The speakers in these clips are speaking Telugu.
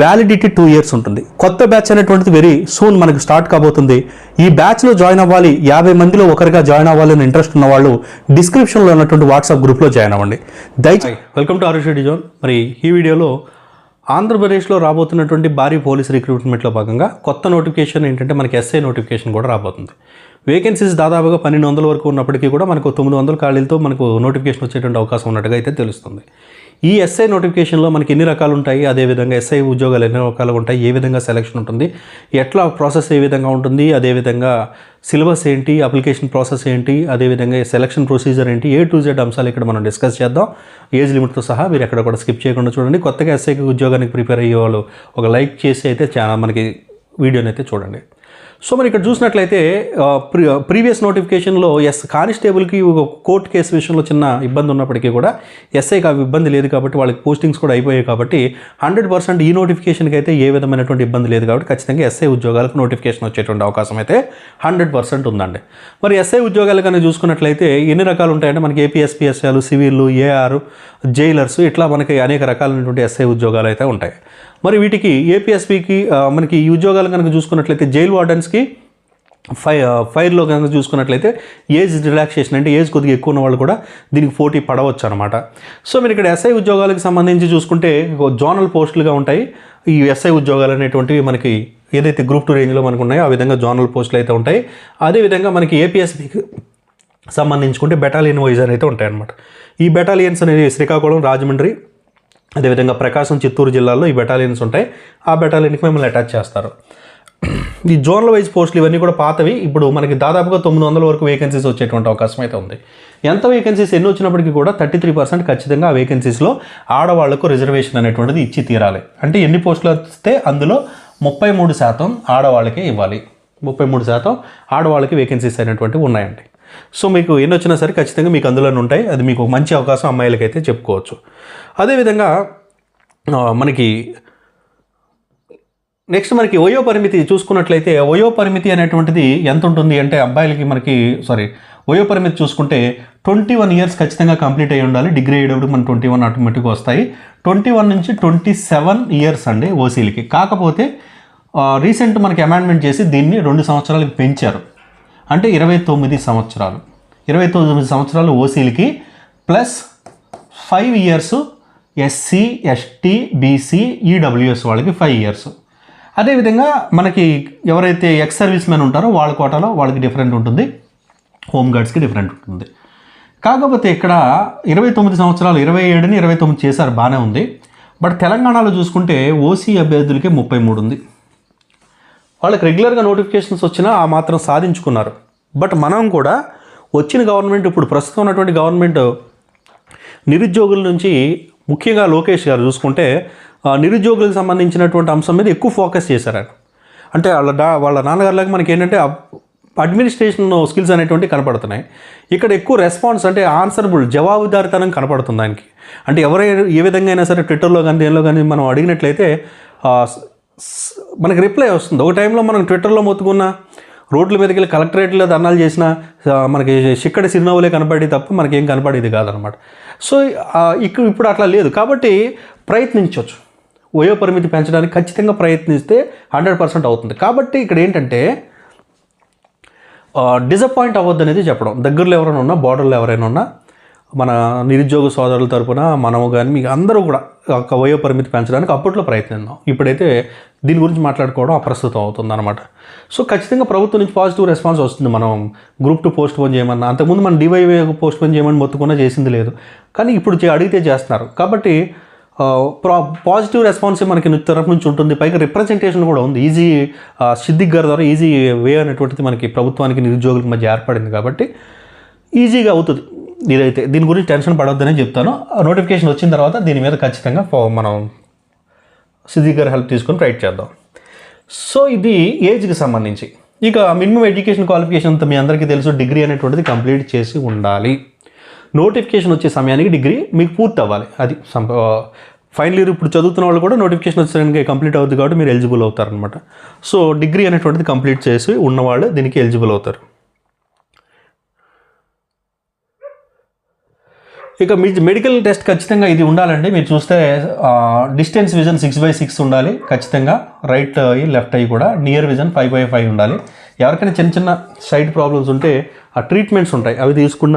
వ్యాలిడిటీ టూ ఇయర్స్ ఉంటుంది. కొత్త బ్యాచ్ అనేటువంటిది వెరీ సూన్ మనకు స్టార్ట్ కాబోతుంది. ఈ బ్యాచ్లో జాయిన్ అవ్వాలి యాభై మందిలో ఒకరిగా జాయిన్ అవ్వాలని ఇంట్రెస్ట్ ఉన్న వాళ్ళు డిస్క్రిప్షన్లో ఉన్నటువంటి వాట్సాప్ గ్రూప్లో జాయిన్ అవ్వండి. దయచేసి వెల్కమ్ టు ఆరుషెడ్డి జోన్ మరి ఈ వీడియోలో ఆంధ్రప్రదేశ్లో రాబోతున్నటువంటి భారీ పోలీస్ రిక్రూట్మెంట్లో భాగంగా కొత్త నోటిఫికేషన్ ఏంటంటే మనకి ఎస్ఐ నోటిఫికేషన్ కూడా రాబోతుంది. వేకెన్సీస్ దాదాపుగా పన్నెండు వందల వరకు ఉన్నప్పటికీ కూడా మనకు తొమ్మిది వందల ఖాళీలతో మనకు నోటిఫికేషన్ వచ్చేటువంటి అవకాశం ఉన్నట్టుగా అయితే తెలుస్తుంది. ఈ ఎస్ఐ నోటిఫికేషన్లో మనకి ఎన్ని రకాలు ఉంటాయి? అదేవిధంగా ఎస్ఐ ఉద్యోగాలు ఎన్ని రకాలు ఉంటాయి? ఏ విధంగా సెలక్షన్ ఉంటుంది? ఎట్లా ప్రాసెస్ ఏ విధంగా ఉంటుంది? అదేవిధంగా సిలబస్ ఏంటి? అప్లికేషన్ ప్రాసెస్ ఏంటి? అదేవిధంగా సెలక్షన్ ప్రొసీజర్ ఏంటి? ఏ టు జెడ్ అంశాలు ఇక్కడ మనం డిస్కస్ చేద్దాం. ఏజ్ లిమిట్తో సహా మీరు ఎక్కడ కూడా స్కిప్ చేయకుండా చూడండి. కొత్తగా ఎస్ఐకి ఉద్యోగానికి ప్రిపేర్ అయ్యే వాళ్ళు ఒక లైక్ చేసి అయితే చాలా మనకి వీడియోని అయితే చూడండి. సో మరి ఇక్కడ చూసినట్లయితే ప్రీ ప్రీవియస్ నోటిఫికేషన్లో ఎస్ కానిస్టేబుల్కి ఒక కోర్టు కేసు విషయంలో చిన్న ఇబ్బంది ఉన్నప్పటికీ కూడా ఎస్ఐకి అవి ఇబ్బంది లేదు కాబట్టి వాళ్ళకి పోస్టింగ్స్ కూడా అయిపోయాయి కాబట్టి హండ్రెడ్ పర్సెంట్ ఈ నోటిఫికేషన్కి అయితే ఏ విధమైనటువంటి ఇబ్బంది లేదు కాబట్టి ఖచ్చితంగా ఎస్ఐ ఉద్యోగాలకు నోటిఫికేషన్ వచ్చేటువంటి అవకాశం అయితే హండ్రెడ్ పర్సెంట్ ఉందండి. మరి ఎస్ఐ ఉద్యోగాలు కానీ చూసుకున్నట్లయితే ఎన్ని రకాలు ఉంటాయంటే మనకి ఏపీఎస్పీఎస్ఆలు సివిల్లు ఏఆర్ జైలర్స్ ఇట్లా మనకి అనేక రకాలైనటువంటి ఎస్ఐ ఉద్యోగాలు అయితే ఉంటాయి. మరి వీటికి ఏపీఎస్పీకి మనకి ఈ ఉద్యోగాలు కనుక చూసుకున్నట్లయితే జైల్ వార్డెన్స్కి ఫై ఫైర్లో కనుక చూసుకున్నట్లయితే ఏజ్ రిలాక్సేషన్ అంటే ఏజ్ కొద్దిగా ఎక్కువ ఉన్న వాళ్ళు కూడా దీనికి పోటీ పడవచ్చు అనమాట సో మీరు ఇక్కడ ఎస్ఐ ఉద్యోగాలకు సంబంధించి చూసుకుంటే జోనల్ పోస్టులుగా ఉంటాయి. ఈ ఎస్ఐ ఉద్యోగాలు అనేటువంటివి మనకి ఏదైతే గ్రూప్ టూ రేంజ్లో మనకు ఉన్నాయో ఆ విధంగా జోనల్ పోస్టులు అయితే ఉంటాయి. అదేవిధంగా మనకి ఏపీఎస్పీకి సంబంధించుకుంటే బెటాలియన్ వైజ్ అయితే ఉంటాయి ఈ బెటాలియన్స్ అనేది శ్రీకాకుళం రాజమండ్రి అదేవిధంగా ప్రకాశం చిత్తూరు జిల్లాల్లో ఈ బెటాలియన్స్ ఉంటాయి. ఆ బెటాలియన్కి మిమ్మల్ని అటాచ్ చేస్తారు. ఈ జోన్ల వైజ్ పోస్టులు ఇవన్నీ కూడా పాతవి. ఇప్పుడు మనకి దాదాపుగా తొమ్మిది వందల వరకు వేకెన్సీస్ వచ్చేటువంటి అవకాశం అయితే ఉంది. ఎంత వేకెన్సీస్ ఎన్ని వచ్చినప్పటికీ కూడా థర్టీ త్రీ పర్సెంట్ ఖచ్చితంగా ఆ వేకెన్సీస్లో ఆడవాళ్ళకు రిజర్వేషన్ అనేటువంటిది ఇచ్చి తీరాలి. అంటే ఎన్ని పోస్టులు వస్తే అందులో ముప్పై మూడు శాతం ఆడవాళ్ళకే ఇవ్వాలి. ముప్పై మూడు శాతం ఆడవాళ్ళకి వేకెన్సీస్ అనేటువంటివి ఉన్నాయండి. సో మీకు ఎన్ని వచ్చినా సరే ఖచ్చితంగా మీకు అందులోనే ఉంటాయి. అది మీకు మంచి అవకాశం అమ్మాయిలకైతే చెప్పుకోవచ్చు. అదేవిధంగా మనకి నెక్స్ట్ మనకి వయో పరిమితి చూసుకున్నట్లయితే వయో పరిమితి అనేటువంటిది ఎంత ఉంటుంది అంటే అబ్బాయిలకి మనకి సారీ వయో పరిమితి చూసుకుంటే ట్వంటీ వన్ ఇయర్స్ ఖచ్చితంగా కంప్లీట్ అయ్యి ఉండాలి. డిగ్రీ అయ్యేటప్పుడు మన ట్వంటీ వన్ ఆటోమేటిక్గా వస్తాయి. ట్వంటీ వన్ నుంచి ట్వంటీ సెవెన్ ఇయర్స్ అండి ఓసీలకి కాకపోతే రీసెంట్ మనకి అమెండ్మెంట్ చేసి దీన్ని రెండు సంవత్సరాలకి పెంచారు. అంటే ఇరవై తొమ్మిది సంవత్సరాలు. ఇరవై తొమ్మిది సంవత్సరాలు ఓసీలకి plus five years SC ST BC EWS వాళ్ళకి ఫైవ్ ఇయర్స్. అదేవిధంగా మనకి ఎవరైతే ఎక్స్ సర్వీస్ మెన్ ఉంటారో వాళ్ళ కోటాలో వాళ్ళకి డిఫరెంట్ ఉంటుంది. హోమ్ గార్డ్స్కి డిఫరెంట్ ఉంటుంది. కాకపోతే ఇక్కడ ఇరవై తొమ్మిది సంవత్సరాలు ఇరవై ఏడుని ఇరవై తొమ్మిది చేశారు బాగానే ఉంది. బట్ తెలంగాణలో చూసుకుంటే ఓసీ అభ్యర్థులకి ముప్పై మూడు ఉంది. వాళ్ళకి రెగ్యులర్గా నోటిఫికేషన్స్ వచ్చినా ఆ మాత్రం సాధించుకున్నారు. బట్ మనం కూడా వచ్చిన గవర్నమెంట్ ఇప్పుడు ప్రస్తుతం ఉన్నటువంటి గవర్నమెంట్ నిరుద్యోగుల నుంచి ముఖ్యంగా లోకేష్ గారు చూసుకుంటే నిరుద్యోగులకు సంబంధించినటువంటి అంశం మీద ఎక్కువ ఫోకస్ చేశారు అంటే వాళ్ళ డా వాళ్ళ నాన్నగారులాగా మనకి ఏంటంటే అడ్మినిస్ట్రేషన్ స్కిల్స్ అనేటువంటివి కనపడుతున్నాయి. ఇక్కడ ఎక్కువ రెస్పాన్స్ అంటే ఆన్సరబుల్ జవాబుదారితనం కనపడుతుంది దానికి అంటే ఎవరైనా ఏ విధంగా అయినా సరే ట్విట్టర్లో కానీ దేనిలో కానీ మనం అడిగినట్లయితే మనకి రిప్లై వస్తుంది. ఒక టైంలో మనం ట్విట్టర్లో మొత్తుకున్న రోడ్ల మీదకి వెళ్ళి కలెక్టరేట్లో ధర్నాలు చేసిన మనకి చిక్కడ చిరునవ్వులే కనపడేది తప్ప మనకేం కనపడేది కాదనమాట సో ఇక్కడ ఇప్పుడు అట్లా లేదు. కాబట్టి ప్రయత్నించవచ్చు వయో పరిమితి పెంచడానికి ఖచ్చితంగా ప్రయత్నిస్తే హండ్రెడ్ పర్సెంట్ అవుతుంది. కాబట్టి ఇక్కడ ఏంటంటే డిసప్పాయింట్ అవ్వద్దు అనేది చెప్పడం. దగ్గరలో ఎవరైనా ఉన్నా బార్డర్లో ఎవరైనా ఉన్నా మన నిరుద్యోగ సోదరుల తరపున మనము కానీ మీకు అందరూ కూడా ఒక వయో పరిమితి పెంచడానికి అప్పట్లో ప్రయత్నిద్దాం ఇప్పుడైతే దీని గురించి మాట్లాడుకోవడం అప్రస్తుతం అవుతుంది అనమాట సో ఖచ్చితంగా ప్రభుత్వం నుంచి పాజిటివ్ రెస్పాన్స్ వస్తుంది. మనం గ్రూప్ టు పోస్ట్ పోన్ చేయమన్నా అంతకుముందు మనం డివైవై పోస్ట్ పోన్ చేయమని మొత్తుకున్నా చేసింది లేదు. కానీ ఇప్పుడు చే- అడిగితే చేస్తున్నారు. కాబట్టి ప్రా పాజిటివ్ రెస్పాన్స్ మనకి తరపు నుంచి ఉంటుంది. పైగా రిప్రజెంటేషన్ కూడా ఉంది. ఈజీ సిద్దిక్ గారి ద్వారా ఈజీ వే అనేటువంటిది మనకి ప్రభుత్వానికి నిరుద్యోగులకు మధ్య ఏర్పడింది కాబట్టి ఈజీగా అవుతుంది. ఇదైతే దీని గురించి టెన్షన్ పడవద్దనే చెప్తాను. నోటిఫికేషన్ వచ్చిన తర్వాత దీని మీద ఖచ్చితంగా మనం సిద్ధి గారి హెల్ప్ తీసుకొని ట్రై చేద్దాం. సో ఇది ఏజ్కి సంబంధించి. ఇక మినిమం ఎడ్యుకేషన్ క్వాలిఫికేషన్ అంతా మీ అందరికీ తెలుసు డిగ్రీ అనేటువంటిది కంప్లీట్ చేసి ఉండాలి. నోటిఫికేషన్ వచ్చే సమయానికి డిగ్రీ మీకు పూర్తి అవ్వాలి. అది ఫైనల్ ఇయర్ ఇప్పుడు చదువుతున్న వాళ్ళు కూడా నోటిఫికేషన్ వచ్చేసరికి కంప్లీట్ అవుతుంది కాబట్టి మీరు ఎలిజిబుల్ అవుతారనమాట సో డిగ్రీ అనేటువంటిది కంప్లీట్ చేసి ఉన్నవాళ్ళు దీనికి ఎలిజిబుల్ అవుతారు. ఇక మీ మెడికల్ టెస్ట్ ఖచ్చితంగా ఇది ఉండాలండి. మీరు చూస్తే distance vision six by six ఉండాలి ఖచ్చితంగా. రైట్ అయ్యి లెఫ్ట్ అయ్యి కూడా. Near vision five by five ఉండాలి. ఎవరికైనా చిన్న చిన్న సైడ్ ప్రాబ్లమ్స్ ఉంటే ఆ ట్రీట్మెంట్స్ ఉంటాయి. అవి తీసుకున్న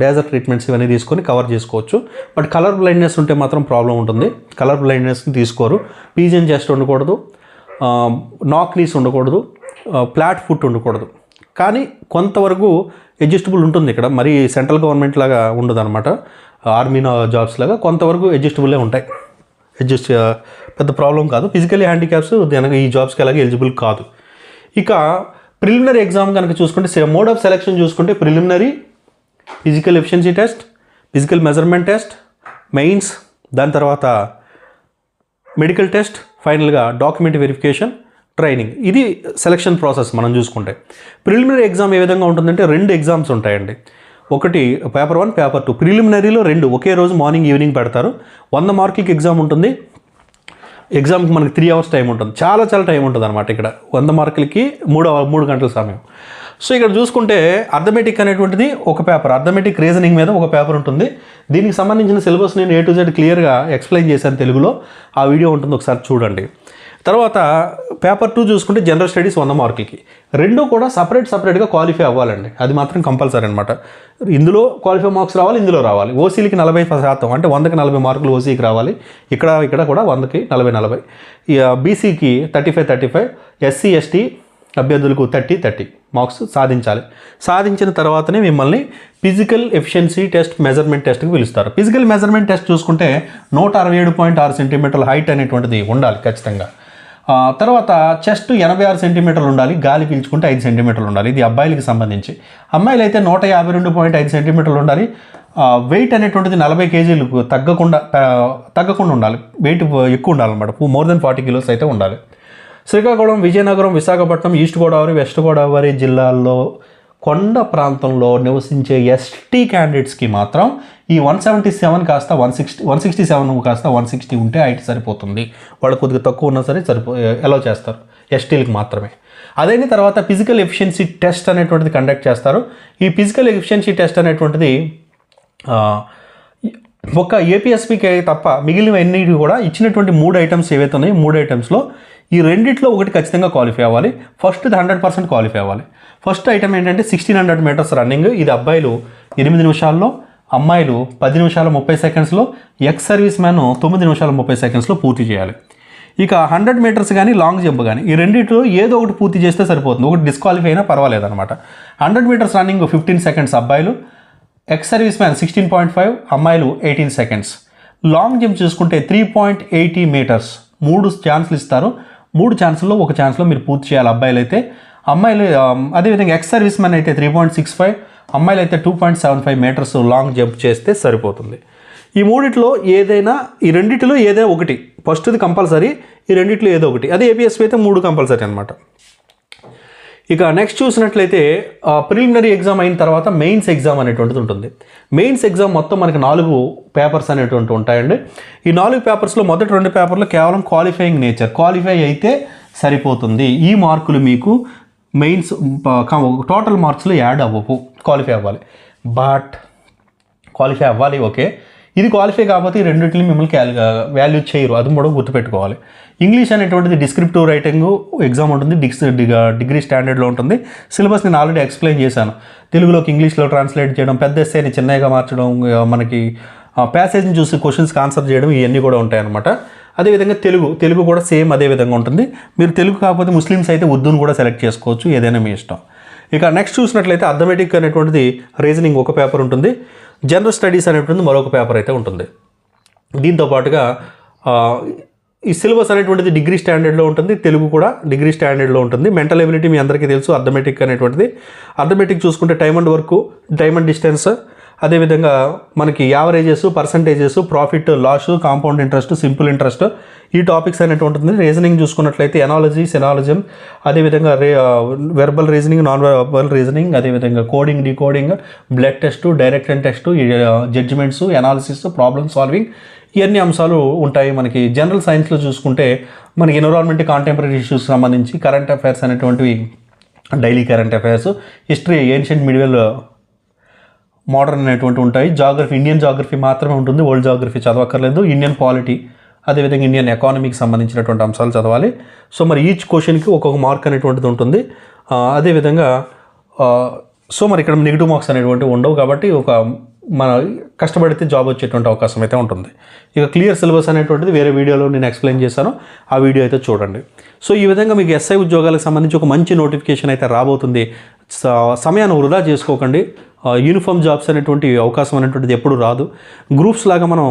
లేజర్ ట్రీట్మెంట్స్ ఇవన్నీ తీసుకొని కవర్ చేసుకోవచ్చు. బట్ కలర్ బ్లైండ్నెస్ ఉంటే మాత్రం ప్రాబ్లం ఉంటుంది. కలర్ బ్లైండ్నెస్ని తీసుకోరు. పీజియన్ చెస్ట్ ఉండకూడదు. నాక్ నీస్ ఉండకూడదు. ప్లాట్ ఫుట్ ఉండకూడదు. కానీ కొంతవరకు అడ్జస్టబుల్ ఉంటుంది ఇక్కడ. మరి సెంట్రల్ గవర్నమెంట్ లాగా ఉండదు అనమాట ఆర్మీ జాబ్స్ లాగా కొంతవరకు అడ్జస్టబుల్లే ఉంటాయి. అడ్జస్ట్ పెద్ద ప్రాబ్లం కాదు. ఫిజికలీ హ్యాండిక్యాప్స్ కనుక ఈ జాబ్స్కి అలాగే ఎలిజిబుల్ కాదు. ఇక ప్రిలిమినరీ ఎగ్జామ్ కనుక చూసుకుంటే మోడ్ ఆఫ్ సెలెక్షన్ చూసుకుంటే preliminary physical efficiency test physical measurement test mains దాని తర్వాత మెడికల్ టెస్ట్ ఫైనల్గా డాక్యుమెంట్ వెరిఫికేషన్ ట్రైనింగ్. ఇది సెలక్షన్ ప్రాసెస్ మనం చూసుకుంటే. ప్రిలిమినరీ ఎగ్జామ్ ఏ విధంగా ఉంటుందంటే రెండు ఎగ్జామ్స్ ఉంటాయండి. ఒకటి పేపర్ వన్ పేపర్ టూ ప్రిలిమినరీలో రెండు. ఒకే రోజు మార్నింగ్ ఈవినింగ్ పెడతారు. వంద మార్కులకి ఎగ్జామ్ ఉంటుంది. ఎగ్జామ్కి మనకి త్రీ అవర్స్ టైం ఉంటుంది. చాలా చాలా టైం ఉంటుంది అనమాట ఇక్కడ. వంద మార్కులకి మూడు మూడు గంటల సమయం. సో ఇక్కడ చూసుకుంటే అర్థమెటిక్ అనేటువంటిది ఒక పేపర్. అర్థమెటిక్ రీజనింగ్ మీద ఒక పేపర్ ఉంటుంది. దీనికి సంబంధించిన సిలబస్ నేను ఏ టు జెడ్ క్లియర్గా ఎక్స్ప్లెయిన్ చేశాను తెలుగులో. ఆ వీడియో ఉంటుంది ఒకసారి చూడండి. తర్వాత పేపర్ టూ చూసుకుంటే జనరల్ స్టడీస్ వంద మార్కులకి. రెండు కూడా సపరేట్ సపరేట్గా క్వాలిఫై అవ్వాలండి. అది మాత్రం కంపల్సరీ అనమాట ఇందులో క్వాలిఫై మార్క్స్ రావాలి ఇందులో రావాలి. ఓసీలకి నలభై శాతం అంటే వందకి నలభై మార్కులు ఓసీకి రావాలి. ఇక్కడ ఇక్కడ కూడా వందకి నలభై నలభై. బీసీకి thirty five thirty five SC ST అభ్యర్థులకు థర్టీ థర్టీ మార్క్స్ సాధించాలి. సాధించిన తర్వాతనే మిమ్మల్ని ఫిజికల్ ఎఫిషియన్సీ టెస్ట్ మెజర్మెంట్ టెస్ట్కి పిలుస్తారు. ఫిజికల్ మెజర్మెంట్ టెస్ట్ చూసుకుంటే నూట అరవై ఏడు పాయింట్ ఆరు సెంటీమీటర్ల హైట్ అనేటువంటిది ఉండాలి ఖచ్చితంగా. తర్వాత చెస్ట్ ఎనభై ఆరు సెంటీమీటర్లు ఉండాలి గాలి పీల్చుకుంటే ఐదు సెంటీమీటర్లు ఉండాలి. ఇది అబ్బాయిలకి సంబంధించి. అమ్మాయిలు అయితే నూట యాభై రెండు పాయింట్ ఐదు సెంటీమీటర్లు ఉండాలి. వెయిట్ అనేటువంటిది నలభై కేజీలకు తగ్గకుండా తగ్గకుండా ఉండాలి. వెయిట్ ఎక్కువ ఉండాలన్నమాట. మోర్ దెన్ ఫార్టీ కిలోస్ అయితే ఉండాలి. శ్రీకాకుళం విజయనగరం విశాఖపట్నం ఈస్ట్ గోదావరి వెస్ట్ గోదావరి జిల్లాల్లో కొండ ప్రాంతంలో నివసించే ఎస్టీ క్యాండిడేట్స్కి మాత్రం ఈ వన్ సెవెంటీ సెవెన్ కాస్త one sixty one sixty seven కాస్త వన్ సిక్స్టీ ఉంటే హైట్ సరిపోతుంది. వాళ్ళు కొద్దిగా తక్కువ ఉన్నా సరే సరిపో ఎలా చేస్తారు ఎస్టీలకు మాత్రమే. అదైన తర్వాత ఫిజికల్ ఎఫిషియన్సీ టెస్ట్ అనేటువంటిది కండక్ట్ చేస్తారు. ఈ ఫిజికల్ ఎఫిషియన్సీ టెస్ట్ అనేటువంటిది ఒక ఏపీఎస్పీకి తప్ప మిగిలినవన్నీ కూడా ఇచ్చినటువంటి మూడు ఐటమ్స్ ఏవైతే ఉన్నాయో మూడు ఐటమ్స్లో ఈ రెండిట్లో ఒకటి ఖచ్చితంగా క్వాలిఫై అవ్వాలి. ఫస్ట్ హండ్రెడ్ పర్సెంట్ క్వాలిఫై అవ్వాలి. ఫస్ట్ ఐటమ్ ఏంటంటే సిక్స్టీన్ హండ్రెడ్ మీటర్స్ రన్నింగ్ ఇది అబ్బాయిలు ఎనిమిది నిమిషాల్లో అమ్మాయిలు పది నిమిషాల ముప్పై సెకండ్స్లో ఎక్స్ సర్వీస్ మ్యాన్ తొమ్మిది నిమిషాల ముప్పై సెకండ్స్లో పూర్తి చేయాలి. ఇక హండ్రెడ్ మీటర్స్ కానీ లాంగ్ జంప్ కానీ ఈ రెండింటిలో ఏదో ఒకటి పూర్తి చేస్తే సరిపోతుంది. ఒకటి డిస్క్వాలిఫై అయినా పర్వాలేదు అనమాట hundred metres running fifteen seconds అబ్బాయిలు ex service man sixteen point five అమ్మాయిలు ఎయిటీన్ సెకండ్స్ లాంగ్ జంప్ చూసుకుంటే త్రీ పాయింట్ ఎయిటీ మీటర్స్ మూడు ఛాన్స్లు ఇస్తారు. మూడు ఛాన్స్లో ఒక ఛాన్స్లో మీరు పూర్తి చేయాలి అబ్బాయిలు అయితే అమ్మాయిలు అదేవిధంగా ఎక్స్ సర్వీస్ మ్యాన్ అయితే త్రీ పాయింట్ సిక్స్ ఫైవ్ అమ్మాయిలు అయితే two point seven five metres long jump చేస్తే సరిపోతుంది. ఈ మూడిట్లో ఏదైనా ఈ రెండిట్లో ఏదైనా ఒకటి ఫస్ట్ది కంపల్సరీ ఈ రెండిట్లో ఏదో ఒకటి. అదే ఏపీఎస్పీ అయితే మూడు కంపల్సరీ అనమాట ఇక నెక్స్ట్ చూసినట్లయితే ప్రిలిమినరీ ఎగ్జామ్ అయిన తర్వాత మెయిన్స్ ఎగ్జామ్ అనేటువంటిది ఉంటుంది. మెయిన్స్ ఎగ్జామ్ మొత్తం మనకి నాలుగు పేపర్స్ అనేటువంటి ఉంటాయండి. ఈ నాలుగు పేపర్స్లో మొదటి రెండు పేపర్లు కేవలం క్వాలిఫైయింగ్ నేచర్ క్వాలిఫై అయితే సరిపోతుంది. ఈ మార్కులు మీకు మెయిన్స్ టోటల్ మార్క్స్లో యాడ్ అవ్వవు. క్వాలిఫై అవ్వాలి. బట్ క్వాలిఫై అవ్వాలి ఓకే ఇది క్వాలిఫై కాకపోతే ఈ రెండింటిని మిమ్మల్ని క్యాల్ వాల్యూ చేయరు. అది కూడా గుర్తుపెట్టుకోవాలి. ఇంగ్లీష్ అనేటువంటిది డిస్క్రిప్టివ్ రైటింగ్ ఎగ్జామ్ ఉంటుంది. డిగ్స్ డిగ్రీ స్టాండర్డ్లో ఉంటుంది. సిలబస్ నేను ఆల్రెడీ ఎక్స్ప్లెయిన్ చేశాను. తెలుగులోకి ఇంగ్లీష్లో ట్రాన్స్లేట్ చేయడం పెద్ద ఎస్ఐని చిన్నగా మార్చడం మనకి ప్యాసేజ్ని చూసి క్వశ్చన్స్కి ఆన్సర్ చేయడం ఇవన్నీ కూడా ఉంటాయన్నమాట. అదేవిధంగా తెలుగు తెలుగు కూడా సేమ్ అదే విధంగా ఉంటుంది. మీరు తెలుగు కాకపోతే ముస్లిమ్స్ అయితే ఉర్దూను కూడా సెలెక్ట్ చేసుకోవచ్చు. ఏదైనా మీ ఇష్టం. ఇక నెక్స్ట్ చూసినట్లయితే అథమెటిక్ అనేటువంటిది రీజనింగ్ ఒక పేపర్ ఉంటుంది. జనరల్ స్టడీస్ అనేటువంటిది మరొక పేపర్ అయితే ఉంటుంది. దీంతో పాటుగా ఈ సిలబస్ అనేటువంటిది డిగ్రీ స్టాండర్డ్లో ఉంటుంది తెలుగు కూడా డిగ్రీ స్టాండర్డ్లో ఉంటుంది. మెంటల్ ఎబిలిటీ మీ అందరికీ తెలుసు అథమెటిక్ అనేటువంటిది. అథమెటిక్ చూసుకుంటే time and work time and distance అదేవిధంగా మనకి averages percentages profit loss compound interest simple interest ఈ టాపిక్స్ అనేటువంటిది రీజనింగ్ చూసుకున్నట్లయితే ఎనాలజీ సెనాలజం అదేవిధంగా రే verbal reasoning non verbal reasoning అదేవిధంగా coding decoding blood test direction test judgements analysis problem solving ఇవన్నీ అంశాలు ఉంటాయి మనకి. జనరల్ సైన్స్లో చూసుకుంటే మనకి ఎన్విరాన్మెంట్ కాంటెంపరీ ఇష్యూస్ సంబంధించి కరెంట్ అఫైర్స్ అనేటువంటివి daily current affairs history ancient medieval modern అనేటువంటి ఉంటాయి. జాగ్రఫీ ఇండియన్ జాగ్రఫీ మాత్రమే ఉంటుంది. వరల్డ్ జాగ్రఫీ చదవక్కర్లేదు. ఇండియన్ పాలిటీ అదేవిధంగా ఇండియన్ ఎకానమీకి సంబంధించినటువంటి అంశాలు చదవాలి. సో మరి ఈచ్ క్వశ్చన్కి ఒక్కొక్క మార్క్ అనేటువంటిది ఉంటుంది. అదేవిధంగా సో మరి ఇక్కడ నెగిటివ్ మార్క్స్ అనేటువంటివి ఉండవు కాబట్టి ఒక మన కష్టపడితే జాబ్ వచ్చేటువంటి అవకాశం అయితే ఉంటుంది. ఇక క్లియర్ సిలబస్ అనేటువంటిది వేరే వీడియోలో నేను ఎక్స్ప్లెయిన్ చేశాను. ఆ వీడియో అయితే చూడండి. సో ఈ విధంగా మీకు ఎస్ఐ ఉద్యోగాలకు సంబంధించి ఒక మంచి నోటిఫికేషన్ అయితే రాబోతుంది. సమయాన్ని వృధా చేసుకోకండి. యూనిఫామ్ జాబ్స్ అనేటువంటి అవకాశం అనేటువంటిది ఎప్పుడు రాదు. గ్రూప్స్ లాగా మనం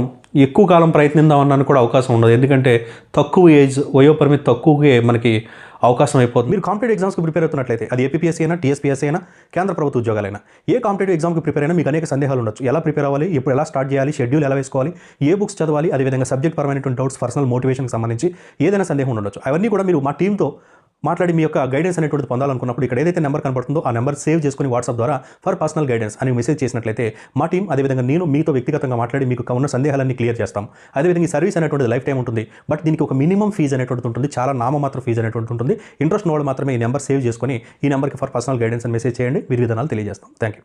ఎక్కువ కాలం ప్రయత్నిద్దామన్నాను కూడా అవకాశం ఉండదు. ఎందుకంటే తక్కువ ఏజ్ వయోపరిమితి తక్కువకే మనకి అవకాశం అయిపోతుంది. మీరు కాంపిటేటివ్ ఎగ్జామ్స్కి ప్రిపేర్ అవుతున్నట్లయితే అది ఏపీఎస్సీ అయినా టీఎస్పీఎస్సీ అయినా కేంద్ర ప్రభుత్వ ఉద్యోగాలైనా ఏ కాంపిటేటివ్ ఎగ్జామ్కి ప్రిపేర్ అయినా మీకు అనేక సందేహాలు ఉండొచ్చు. ఎలా ప్రిపేర్ అవ్వాలి ఎప్పుడు ఎలా స్టార్ట్ చేయాలి షెడ్యూల్ ఎలా వేసుకోవాలి ఏ బుక్స్ చదవాలి అదేవిధంగా సబ్జెక్ట్ పరమైనటువంటి డౌట్స్ పర్సనల్ మోటివేషన్కి సంబంధించి ఏదైనా సందేహం ఉండొచ్చు. అవన్నీ కూడా మీరు మా టీంతో మాట్లాడి మీ యొక్క గైడెన్స్ అనేటువంటిది పొందాలనుకున్నప్పుడు ఇక్కడ ఏదైతే నెంబర్ కనబడుతుందో ఆ నెంబర్ సేవ్ చేసుకుని వాట్సాప్ ద్వారా ఫర్ పర్సనల్ గైడెన్స్ అని మెసేజ్ చేసినట్లయితే మా టీం అదేవిధంగా నేను మీతో వ్యక్తిగతంగా మాట్లాడి మీకు ఉన్న సందేహాలన్నీ క్లియర్ చేస్తాం. అదేవిధంగా ఈ సర్వీస్ అనేటువంటిది లైఫ్ టైం ఉంటుంది. బట్ దీనికి ఒక మినిమం ఫీజు అనేటువంటిది ఉంటుంది. చాలా నామమాత్ర ఫీజు అనేటువంటిది ఉంటుంది. ఇంట్రెస్ట్ ఉన్న వాళ్ళు మాత్రమే ఈ నెంబర్ సేవ్ చేసుకొని ఈ నెంబర్కి ఫర్ పర్సనల్ గైడెన్స్ అని మెసేజ్ చేయండి. విధి విధానాలు తెలియజేస్తాం. Thank you